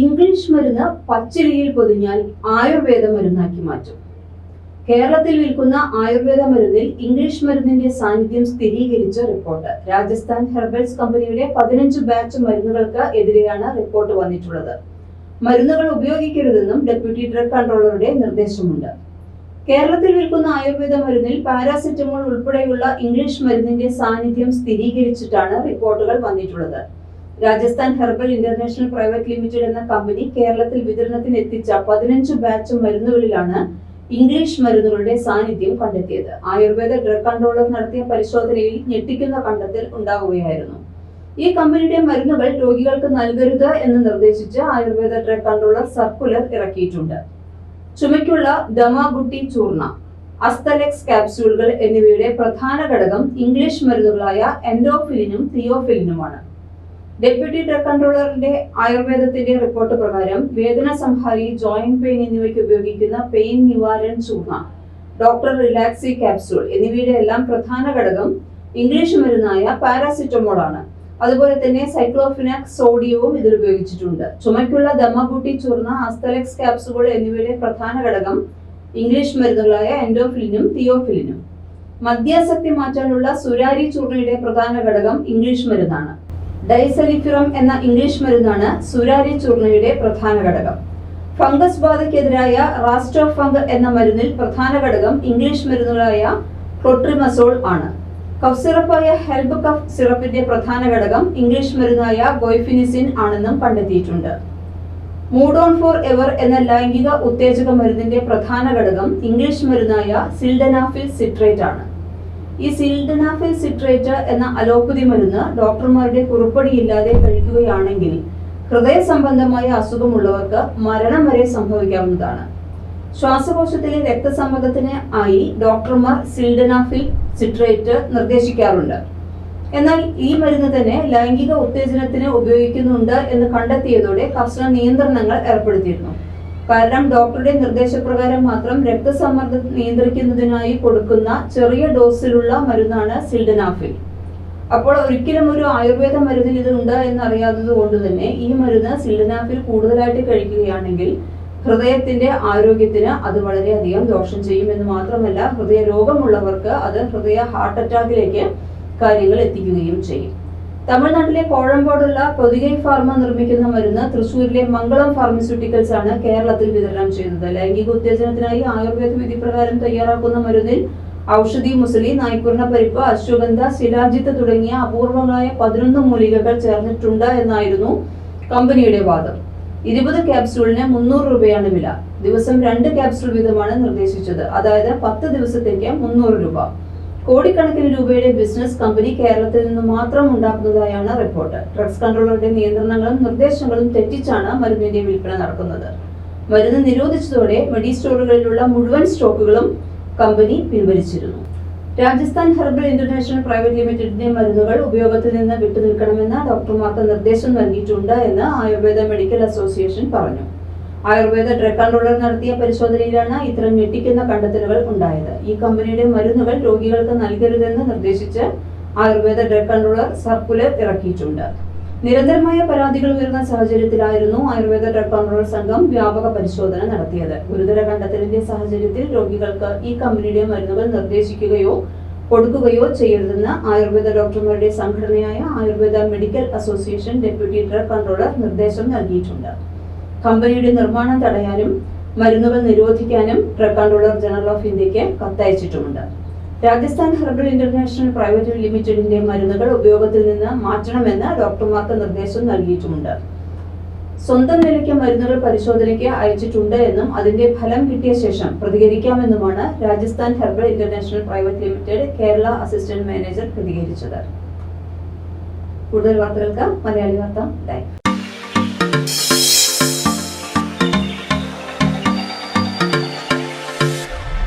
English മരുന്ന് പച്ചിലയിൽ പൊതിഞ്ഞാൽ ആയുർവേദ മരുന്നാക്കി മാറ്റും. കേരളത്തിൽ വിൽക്കുന്ന ആയുർവേദ മരുന്നിൽ ഇംഗ്ലീഷ് മരുന്നിന്റെ സാന്നിധ്യം സ്ഥിരീകരിച്ച റിപ്പോർട്ട്. രാജസ്ഥാൻ ഹെർബൽസ് കമ്പനിയുടെ പതിനഞ്ച് ബാച്ച് മരുന്നുകൾക്ക് എതിരെയാണ് റിപ്പോർട്ട് വന്നിട്ടുള്ളത്. മരുന്നുകൾ ഉപയോഗിക്കരുതെന്നും ഡെപ്യൂട്ടി ഡ്രഗ് കൺട്രോളറുടെ നിർദ്ദേശമുണ്ട്. കേരളത്തിൽ വിൽക്കുന്ന ആയുർവേദ മരുന്നിൽ പാരാസെറ്റമോൾ ഉൾപ്പെടെയുള്ള ഇംഗ്ലീഷ് മരുന്നിന്റെ സാന്നിധ്യം സ്ഥിരീകരിച്ചിട്ടാണ് റിപ്പോർട്ടുകൾ വന്നിട്ടുള്ളത്. Rajasthan herbal international private limited എന്ന കമ്പനി കേരളത്തിൽ വിതരണത്തിന് എത്തിച്ച പതിനഞ്ച് ബാച്ച് മരുന്നുകളിലാണ് ഇംഗ്ലീഷ് മരുന്നുകളുടെ സാന്നിധ്യം കണ്ടെത്തിയത്. ആയുർവേദ ഡ്രഗ് കൺട്രോളർ നടത്തിയ പരിശോധനയിൽ ഞെട്ടിക്കുന്ന കണ്ടെത്തൽ ഉണ്ടാവുകയായിരുന്നു. ഈ കമ്പനിയുടെ മരുന്നുകൾ രോഗികൾക്ക് നൽകരുത് എന്ന് നിർദ്ദേശിച്ച് ആയുർവേദ ഡ്രഗ് കൺട്രോളർ സർക്കുലർ ഇറക്കിയിട്ടുണ്ട്. ചുമയ്ക്കുള്ള ദമാഗുട്ടി ചൂർണ അസ്തലെക്സ് കാപ്സ്യൂളുകൾ എന്നിവയുടെ പ്രധാന ഘടകം ഇംഗ്ലീഷ് മരുന്നുകളായ എൻഡോഫിലിനും തിയോഫിലിനുമാണ്. ഡെപ്യൂട്ടി ഡ്രഗ് കൺട്രോളറിന്റെ ആയുർവേദത്തിന്റെ റിപ്പോർട്ട് പ്രകാരം വേദന സംഹാരി ജോയിന്റ് പെയിൻ എന്നിവയ്ക്ക് ഉപയോഗിക്കുന്ന pain Nivaran Churna doctor Relaxi capsule എന്നിവയുടെ എല്ലാം പ്രധാന ഘടകം ഇംഗ്ലീഷ് മരുന്നായ പാരാസിറ്റമോൾ ആണ് അതുപോലെ തന്നെ സൈക്ലോഫിനാക് സോഡിയവും ഇതിൽ ഉപയോഗിച്ചിട്ടുണ്ട്. ചുമയ്ക്കുള്ള ദമബൂട്ടി ചൂർണ അസ്തലെക്സ് ക്യാപ്സുകൾ എന്നിവയുടെ പ്രധാന ഘടകം ഇംഗ്ലീഷ് മരുന്നുകളായ എൻഡോഫിലിനും തിയോഫിലിനും. മദ്യാസക്തി മാറ്റാനുള്ള സുരാരി ചൂർണയുടെ പ്രധാന ഘടകം ഇംഗ്ലീഷ് മരുന്നാണ്. ഡൈസലിഫിറം എന്ന ഇംഗ്ലീഷ് മരുന്നാണ് സുരാരി ചൂർണയുടെ പ്രധാന ഘടകം. ഫംഗസ് ബാധയ്ക്കെതിരായ റാസ്റ്റോഫംഗ് എന്ന മരുന്നിൽ പ്രധാന ഘടകം ഇംഗ്ലീഷ് മരുന്നുകളായ ക്ലോട്രിമസോൾ ആണ്. കഫ് സിറപ്പായ ഹെൽബ് കഫ് സിറപ്പിന്റെ പ്രധാന ഘടകം ഇംഗ്ലീഷ് മരുന്നായ ഗോയ്ഫിനിസിൻ ആണെന്നും കണ്ടെത്തിയിട്ടുണ്ട്. മൂഡോൺ ഫോർ എവർ എന്ന ലൈംഗിക ഉത്തേജക മരുന്നിന്റെ പ്രധാന ഘടകം ഇംഗ്ലീഷ് മരുന്നായ സിൽഡനാഫിൽ സിട്രേറ്റ് ആണ്. ഈ സിൽഡനാഫിൽ സിട്രേറ്റ് എന്ന അലോപ്പതി മരുന്ന് ഡോക്ടർമാരുടെ കുറിപ്പടിയില്ലാതെ കഴിക്കുകയാണെങ്കിൽ ഹൃദയ സംബന്ധമായ അസുഖമുള്ളവർക്ക് മരണം വരെ സംഭവിക്കാവുന്നതാണ്. ശ്വാസകോശത്തിലെ രക്തസമ്മർദ്ദത്തിന് ആയി ഡോക്ടർമാർ സിൽഡനാഫിൽ സിട്രേറ്റ് നിർദ്ദേശിക്കാറുണ്ട്. എന്നാൽ ഈ മരുന്ന് തന്നെ ലൈംഗിക ഉത്തേജനത്തിന് ഉപയോഗിക്കുന്നുണ്ട് എന്ന് കണ്ടെത്തിയതോടെ കർശന നിയന്ത്രണങ്ങൾ ഏർപ്പെടുത്തിയിരുന്നു. കാരണം ഡോക്ടറുടെ നിർദ്ദേശപ്രകാരം മാത്രം രക്തസമ്മർദ്ദം നിയന്ത്രിക്കുന്നതിനായി കൊടുക്കുന്ന ചെറിയ ഡോസിലുള്ള മരുന്നാണ് സിൽഡനാഫിൽ. അപ്പോൾ ഒരിക്കലും ഒരു ആയുർവേദ മരുന്നിൽ ഇത് ഉണ്ട് എന്നറിയാത്തത് കൊണ്ട് തന്നെ ഈ മരുന്ന് സിൽഡനാഫിൽ കൂടുതലായിട്ട് കഴിക്കുകയാണെങ്കിൽ ഹൃദയത്തിന്റെ ആരോഗ്യത്തിന് അത് വളരെയധികം ദോഷം ചെയ്യുമെന്ന് മാത്രമല്ല ഹൃദയ രോഗമുള്ളവർക്ക് അത് ഹൃദയ ഹാർട്ട് അറ്റാക്കിലേക്ക് കാര്യങ്ങൾ എത്തിക്കുകയും ചെയ്യും. തമിഴ്നാട്ടിലെ കോഴമ്പോടുള്ള പൊതികൈ ഫാർമ നിർമ്മിക്കുന്ന മരുന്ന് തൃശൂരിലെ മംഗളം ഫാർമസ്യൂട്ടിക്കൽസ് ആണ് കേരളത്തിൽ വിതരണം ചെയ്യുന്നത്. ലൈംഗിക ഉത്തേജനത്തിനായി ആയുർവേദ വിധി പ്രകാരം തയ്യാറാക്കുന്ന മരുന്നിൽ ഔഷധി മുസലി നായ്പൂർണ പരിപ്പ് അശ്വഗന്ധ ശിലാജിത്ത് തുടങ്ങിയ അപൂർവങ്ങളായ പതിനൊന്ന് മൂലികകൾ ചേർന്നിട്ടുണ്ട് എന്നായിരുന്നു കമ്പനിയുടെ വാദം. ഇരുപത് ക്യാപ്സ്യൂളിന് മുന്നൂറ് രൂപയാണ് വില. ദിവസം രണ്ട് ക്യാപ്സ്യൂൾ വീതമാണ് നിർദ്ദേശിച്ചത്. അതായത് പത്ത് ദിവസത്തേക്ക് മുന്നൂറ് രൂപ. കോടിക്കണക്കിന് രൂപയുടെ ബിസിനസ് കമ്പനി കേരളത്തിൽ നിന്ന് മാത്രം ഉണ്ടാക്കുന്നതായാണ് റിപ്പോർട്ട്. ഡ്രഗ്സ് കൺട്രോളറുടെ നിയന്ത്രണങ്ങളും നിർദ്ദേശങ്ങളും തെറ്റിച്ചാണ് മരുന്നിന്റെ വിൽപ്പന നടക്കുന്നത്. മരുന്ന് നിരോധിച്ചതോടെ മെഡി സ്റ്റോറുകളിലുള്ള മുഴുവൻ സ്റ്റോക്കുകളും കമ്പനി പിൻവലിച്ചിരുന്നു. രാജസ്ഥാൻ ഹെർബൽ ഇന്റർനാഷണൽ പ്രൈവറ്റ് ലിമിറ്റഡിന്റെ മരുന്നുകൾ ഉപയോഗത്തിൽ നിന്ന് വിട്ടുനിൽക്കണമെന്ന് ഡോക്ടർമാർക്ക് നിർദ്ദേശം നൽകിയിട്ടുണ്ട് എന്ന് ആയുർവേദ മെഡിക്കൽ അസോസിയേഷൻ പറഞ്ഞു. ആയുർവേദ ഡ്രഗ് കൺട്രോളർ നടത്തിയ പരിശോധനയിലാണ് ഇത്തരം ഞെട്ടിക്കുന്ന കണ്ടെത്തലുകൾ ഉണ്ടായത്. ഈ കമ്പനിയുടെ മരുന്നുകൾ രോഗികൾക്ക് നൽകരുതെന്ന് നിർദ്ദേശിച്ച് ആയുർവേദ ഡ്രഗ് കൺട്രോളർ സർക്കുലർ ഇറക്കിയിട്ടുണ്ട്. നിരന്തരമായ പരാതികൾ ഉയർന്ന സാഹചര്യത്തിലായിരുന്നു ആയുർവേദ ഡ്രഗ് കൺട്രോളർ സംഘം വ്യാപക പരിശോധന നടത്തിയത്. ഗുരുതര കണ്ടെത്തലിന്റെ സാഹചര്യത്തിൽ രോഗികൾക്ക് ഈ കമ്പനിയുടെ മരുന്നുകൾ നിർദ്ദേശിക്കുകയോ കൊടുക്കുകയോ ചെയ്യരുതെന്ന് ആയുർവേദ ഡോക്ടർമാരുടെ സംഘടനയായ Ayurveda medical association deputy drug controller നിർദ്ദേശം നൽകിയിട്ടുണ്ട്. കമ്പനിയുടെ നിർമ്മാണം തടയാനും മരുന്നുകൾ നിരോധിക്കാനും ഡ്രഗ് കൺട്രോളർ ജനറൽ ഓഫ് ഇന്ത്യയ്ക്ക് കത്തയച്ചിട്ടുമുണ്ട്. രാജസ്ഥാൻ ഹെർബൽ ഇന്റർനാഷണൽ പ്രൈവറ്റ് ലിമിറ്റഡിന്റെ മരുന്നുകൾ ഉപയോഗത്തിൽ നിന്ന് മാറ്റണമെന്ന് ഡോക്ടർമാർക്ക് നിർദ്ദേശം നൽകിയിട്ടുമുണ്ട്. സ്വന്തം നിലയ്ക്ക് മരുന്നുകൾ പരിശോധനയ്ക്ക് അയച്ചിട്ടുണ്ട് എന്നും അതിന്റെ ഫലം കിട്ടിയ ശേഷം പ്രതികരിക്കാമെന്നുമാണ് Rajasthan herbal international private limited Kerala assistant manager പ്രതികരിച്ചത്. കൂടുതൽ വാർത്തകൾക്ക് മലയാളി വാർത്ത ലൈവ്.